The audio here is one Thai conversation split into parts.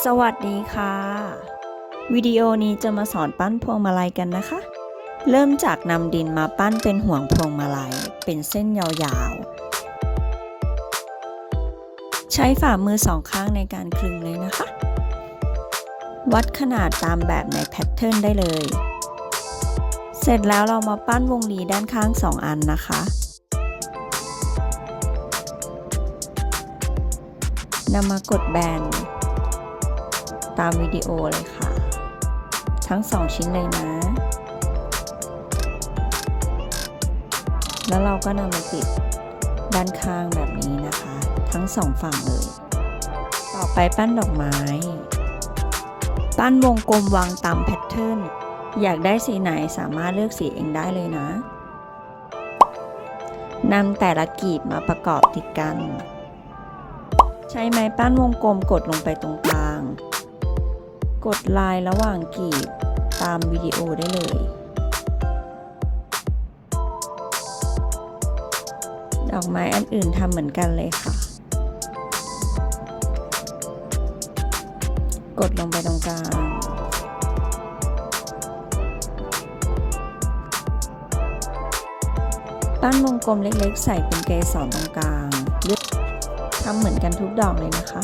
สวัสดีค่ะ วิดีโอนี้จะมาสอนปั้นพวงมาลัยกันนะคะ เริ่มจากนำดินมาปั้นเป็นห่วงพวงมาลัย เป็นเส้นยาวๆ ใช้ฝ่ามือสองข้างในการคลึงเลยนะคะ วัดขนาดตามแบบในแพทเทิร์นได้เลย เสร็จแล้วเรามาปั้นวงรีด้านข้างสองอันนะคะนำมากดแบน ตามวิดีโอเลยค่ะ ทั้งสองชิ้นเลยนะ แล้วเราก็นำมาติดด้านข้างแบบนี้นะคะ ทั้งสองฝั่งเลย ต่อไปปั้นดอกไม้ ปั้นวงกลมวางตามแพทเทิร์นอยากได้สีไหนสามารถเลือกสีเองได้เลยนะนำแต่ละกีบมาประกอบติดกัน ใช้ไม้ปั้นวงกลมกดลงไปตรงกลาง กดลายระหว่างกีบตามวิดีโอได้เลย ดอกไม้อันอื่นทำเหมือนกันเลยค่ะ กดลงไปตรงกลางปั้นวงกลมเล็กๆ ใส่เป็นเกสรตรงกลางทำเหมือนกันทุกดอกเลยนะคะ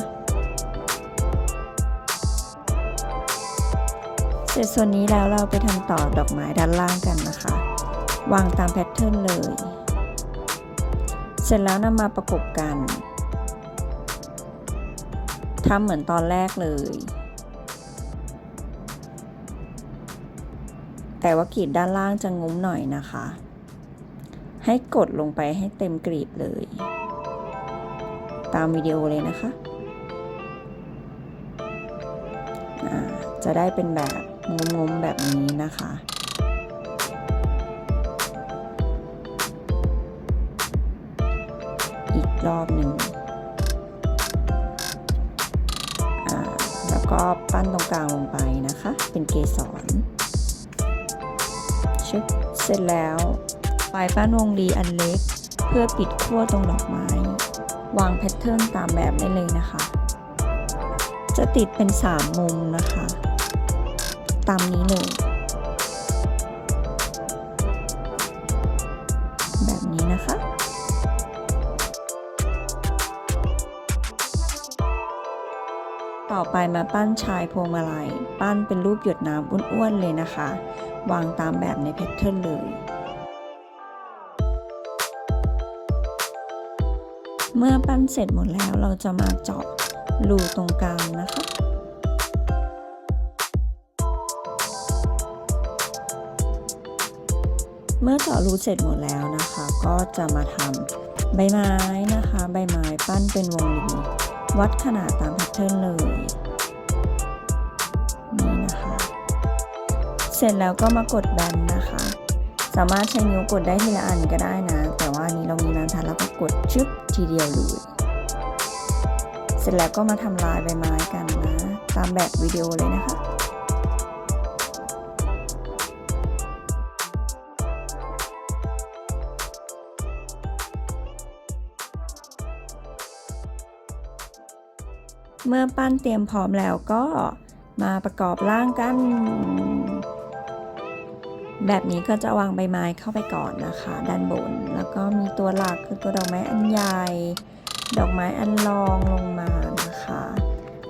ร็จส่วนนี้แล้วเราไปทำต่อดอกไม้ด้านล่างกันนะคะ วางตามแพทเทิร์นเลย เสร็จแล้วนำมาประกบกันทำเหมือนตอนแรกเลย แต่ว่ากรีดด้านล่างจะงุ้มหน่อยนะคะ ให้กดลงไปให้เต็มกรีบเลย ตามวิดีโอเลยนะคะ จะได้เป็นแบบ งมๆแบบนี้นะคะอีกรอบหนึ่งแล้วก็ปั้นตรงกลางลงไปนะคะ เป็นเกสรชึบเสร็จแล้วปลายปั้นวงรีอันเล็ก เพื่อปิดขั้วตรงดอกไม้ วางแพทเทิร์นตามแบบได้เลยนะคะ จะติดเป็น 3 มุมนะคะ ตามนี้เลย แบบนี้นะคะ ต่อไปมาปั้นชายพวงมาลัย ปั้นเป็นรูปหยดน้ำอ้วนๆเลยนะคะ วางตามแบบในแพทเทิร์นเลยเมื่อปั้นเสร็จหมดแล้วเราจะมาเจาะรูตรงกลางนะคะ เมื่อเจาะรูเสร็จหมดแล้วนะคะ ก็จะมาทำใบไม้นะคะ ใบไม้ปั้นเป็นวงรีวัดขนาดตามแพทเทิร์นเลยนี่นะคะ เสร็จแล้วก็มากดแบนนะคะ สามารถใช้นิ้วกดได้ทีละอันก็ได้นะ แต่ว่านี้เรามีนานทันแล้วก็กดชึบทีเดียวเลยเสร็จแล้วก็มาทำลายใบไม้กันนะ ตามแบบวิดีโอเลยนะคะ เมื่อปั้นเตรียมพร้อมแล้วก็มาประกอบร่างกัน แบบนี้ก็จะวางใบไม้เข้าไปก่อนนะคะ ด้านบน แล้วก็มีตัวหลักคือตัวดอกไม้อันใหญ่ ดอกไม้อันรองลงมานะคะ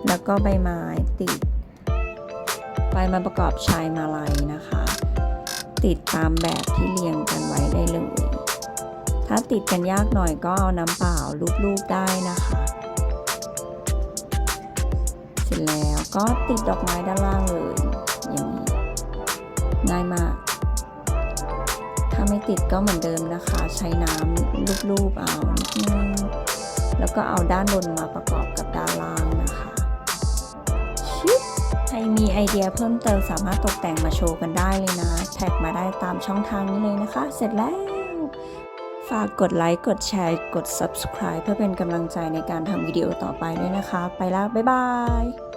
แล้วก็ใบไม้ติด ไปมาประกอบชายมาลัยนะคะ ติดตามแบบที่เรียงกันไว้ได้เลย ถ้าติดกันยากหน่อยก็เอาน้ำเปล่าลูบๆได้นะคะ ก็ติดดอกไม้ด้านล่างเลยอย่างนี้ง่ายมาก ถ้าไม่ติดก็เหมือนเดิมนะคะ ใช้น้ำลูบๆเอานิดนึงแล้วก็เอาด้านบนมาประกอบกับด้านล่างนะคะชิใครมีไอเดียเพิ่มเติมสามารถตกแต่งมาโชว์กันได้เลยนะ แท็กมาได้ตามช่องทางนี้เลยนะคะ เสร็จแล้ว ฝากกดไลค์ กดแชร์ กด subscribe เพื่อเป็นกำลังใจในการทำวิดีโอต่อไปด้วยนะคะ ไปแล้ว บ๊ายบาย